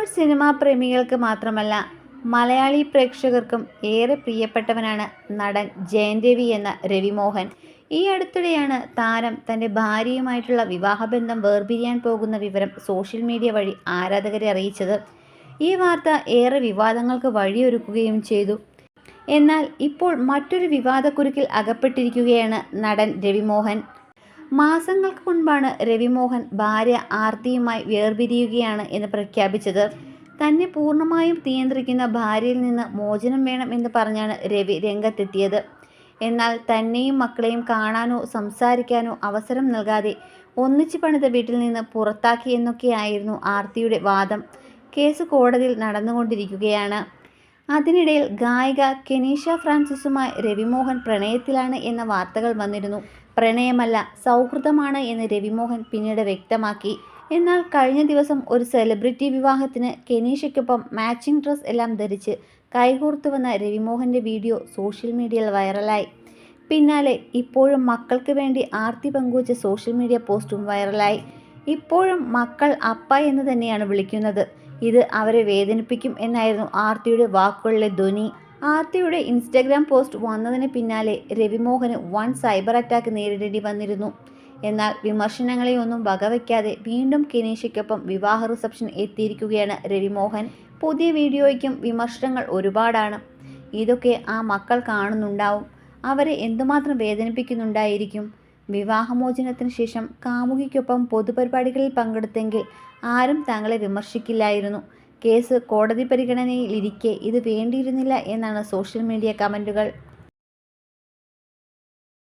Tamil cinema പ്രേമികൾക്ക് മാത്രമല്ല മലയാളി പ്രേക്ഷകർക്കും ഏറെ പ്രിയപ്പെട്ടവനാണ് നടൻ ജയൻരവി എന്ന രവിമോഹൻ. ഈ അടുത്തിടെയാണ് താരം തന്റെ ഭാര്യയുമായിട്ടുള്ള വിവാഹബന്ധം വേർപിരിയാൻ പോകുന്ന വിവരം സോഷ്യൽ മീഡിയ വഴി ആരാധകരെ അറിയിച്ചത്. ഈ വാർത്ത ഏറെ വിവാദങ്ങൾക്ക് വഴിയൊരുക്കുകയും ചെയ്തു. എന്നാൽ ഇപ്പോൾ മറ്റൊരു വിവാദക്കുരുക്കിൽ അകപ്പെട്ടിരിക്കുകയാണ് നടൻ രവിമോഹൻ. മാസങ്ങൾക്ക് മുൻപാണ് രവിമോഹൻ ഭാര്യ ആർത്തിയുമായി വേർപിരിയുകയാണ് എന്ന് പ്രഖ്യാപിച്ചത്. തന്നെ പൂർണമായും നിയന്ത്രിക്കുന്ന ഭാര്യയിൽ നിന്ന് മോചനം വേണം എന്ന് പറഞ്ഞാണ് രവി രംഗത്തെത്തിയത്. എന്നാൽ തന്നെയും മക്കളെയും കാണാനോ സംസാരിക്കാനോ അവസരം നൽകാതെ ഒന്നിച്ചു പണിത വീട്ടിൽ നിന്ന് പുറത്താക്കി എന്നൊക്കെയായിരുന്നു ആർത്തിയുടെ വാദം. കേസ് കോടതിയിൽ നടന്നുകൊണ്ടിരിക്കുകയാണ്. അതിനിടയിൽ ഗായിക കെനീഷ ഫ്രാൻസിസുമായി രവിമോഹൻ പ്രണയത്തിലാണ് എന്ന വാർത്തകൾ വന്നിരുന്നു. പ്രണയമല്ല സൗഹൃദമാണ് എന്ന് രവിമോഹൻ പിന്നീട് വ്യക്തമാക്കി. എന്നാൽ കഴിഞ്ഞ ദിവസം ഒരു സെലിബ്രിറ്റി വിവാഹത്തിന് കെനീഷയ്ക്കൊപ്പം മാച്ചിങ് ഡ്രസ് എല്ലാം ധരിച്ച് കൈകോർത്തു വന്ന രവിമോഹന്റെ വീഡിയോ സോഷ്യൽ മീഡിയയിൽ വൈറലായി. പിന്നാലെ ഇപ്പോഴും മക്കൾക്ക് വേണ്ടി ആർത്തി പങ്കുവച്ച സോഷ്യൽ മീഡിയ പോസ്റ്റും വൈറലായി. ഇപ്പോഴും മക്കൾ അപ്പ എന്ന് തന്നെയാണ് വിളിക്കുന്നത്. ഇത് അവരെ വേദനിപ്പിക്കും എന്നായിരുന്നു ആർത്തിയുടെ വാക്കുകളിലെ ധ്വനി. ആർത്തിയുടെ ഇൻസ്റ്റഗ്രാം പോസ്റ്റ് വന്നതിന് പിന്നാലെ രവിമോഹന് വൺ സൈബർ അറ്റാക്ക് നേരിടേണ്ടി വന്നിരുന്നു. എന്നാൽ വിമർശനങ്ങളെയൊന്നും വകവയ്ക്കാതെ വീണ്ടും കെനീഷയ്ക്കൊപ്പം വിവാഹ റിസപ്ഷൻ എത്തിയിരിക്കുകയാണ് രവിമോഹൻ. പുതിയ വീഡിയോയ്ക്കും വിമർശനങ്ങൾ ഒരുപാടാണ്. ഇതൊക്കെ ആ മക്കൾ കാണുന്നുണ്ടാവും. അവരെ എന്തുമാത്രം വേദനിപ്പിക്കുന്നുണ്ടായിരിക്കും? വിവാഹമോചനത്തിന് ശേഷം കാമുകിക്കൊപ്പം പൊതുപരിപാടികളിൽ പങ്കെടുത്തെങ്കിൽ ആരും താങ്കളെ വിമർശിക്കില്ലായിരുന്നു. കേസ് കോടതി പരിഗണനയിലിരിക്കെ ഇത് വേണ്ടിയിരുന്നില്ല എന്നാണ് സോഷ്യൽ മീഡിയ കമന്റുകൾ